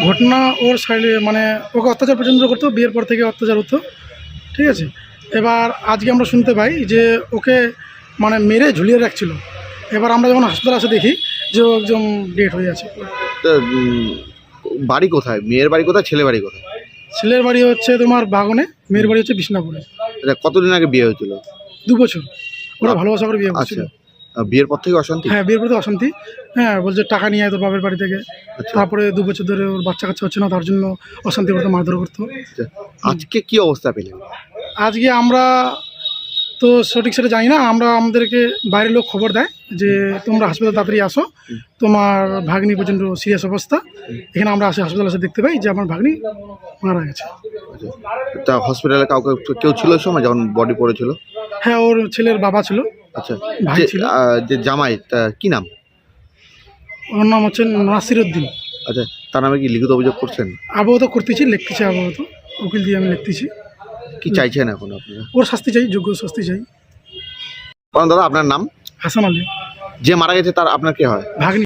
ঘটনা ওর সাইডে মানে ওকে অত্যাচার পর্যন্ত করতো বিয়ের পর থেকে অত্যাচার হতো। ঠিক আছে? এবার আজকে আমরা শুনতে পাই যে ওকে মানে মেরে ঝুলিয়ে রাখছিল। এবার আমরা যখন হাসপাতাল আসে দেখি যে ও একদম ডেট হয়ে আছে। বাড়ি কোথায়? মেয়ের বাড়ি কোথায় ছেলে বাড়ি কোথায়? ছেলের বাড়ি হচ্ছে তোমার বাগনে মেয়ের বাড়ি হচ্ছে বিষ্ণাপুরে আচ্ছা কতদিন আগে বিয়ে হয়েছিল? দু বছর। ওরা ভালোবাসা করে বিয়ে করছিল। আচ্ছা। বিয়ের পর থেকে অশান্তি? হ্যাঁ বিয়ের পরে তো অশান্তি। হ্যাঁ বলছে টাকা নিয়ে আয় তোর বাপের বাড়ি থেকে। আচ্ছা। তারপরে দু বছর ধরে ওর বাচ্চা কাচ্চা হচ্ছে না তার জন্য অশান্তি করতো মারধর করতো। আচ্ছা। আজকে কি অবস্থা পেলেন? আজকে আমরা তো সঠিক সেটা জানি না আমরা আমাদেরকে বাইরের লোক খবর দেয় যে তোমরা হাসপাতাল তাড়াতাড়ি আসো তোমার ভাগ্নি প্রচণ্ড সিরিয়াস অবস্থা। এখানে আমরা আসি হাসপাতালে এসে দেখতে পাই যে আমার ভাগ্নি মারা গেছে। আচ্ছা। তা হসপিটালে কাউকে কেউ ছিল সময় যখন বডি পড়েছিল? হ্যাঁ ওর ছেলের বাবা ছিল। আচ্ছা ভাই যে- ছিল। আহ, যে জামাই তা কি নাম? ওর নাম হচ্ছে নাসির উদ্দিন আচ্ছা তার নামে কি লিখিত অভিযোগ করছেন? আবহাওয়া করতেছি লিখতেছি আবহাওয়া উকিল দিয়ে আমি লিখতেছি। কি চাইছেন এখন আপনারা ওর শাস্তি চাই যোগ্য শাস্তি চাই। কারণ দাদা আপনার নাম? হাসান আলী। যে মারা গেছে তার আপনার কে হয়? ভাগ্নি।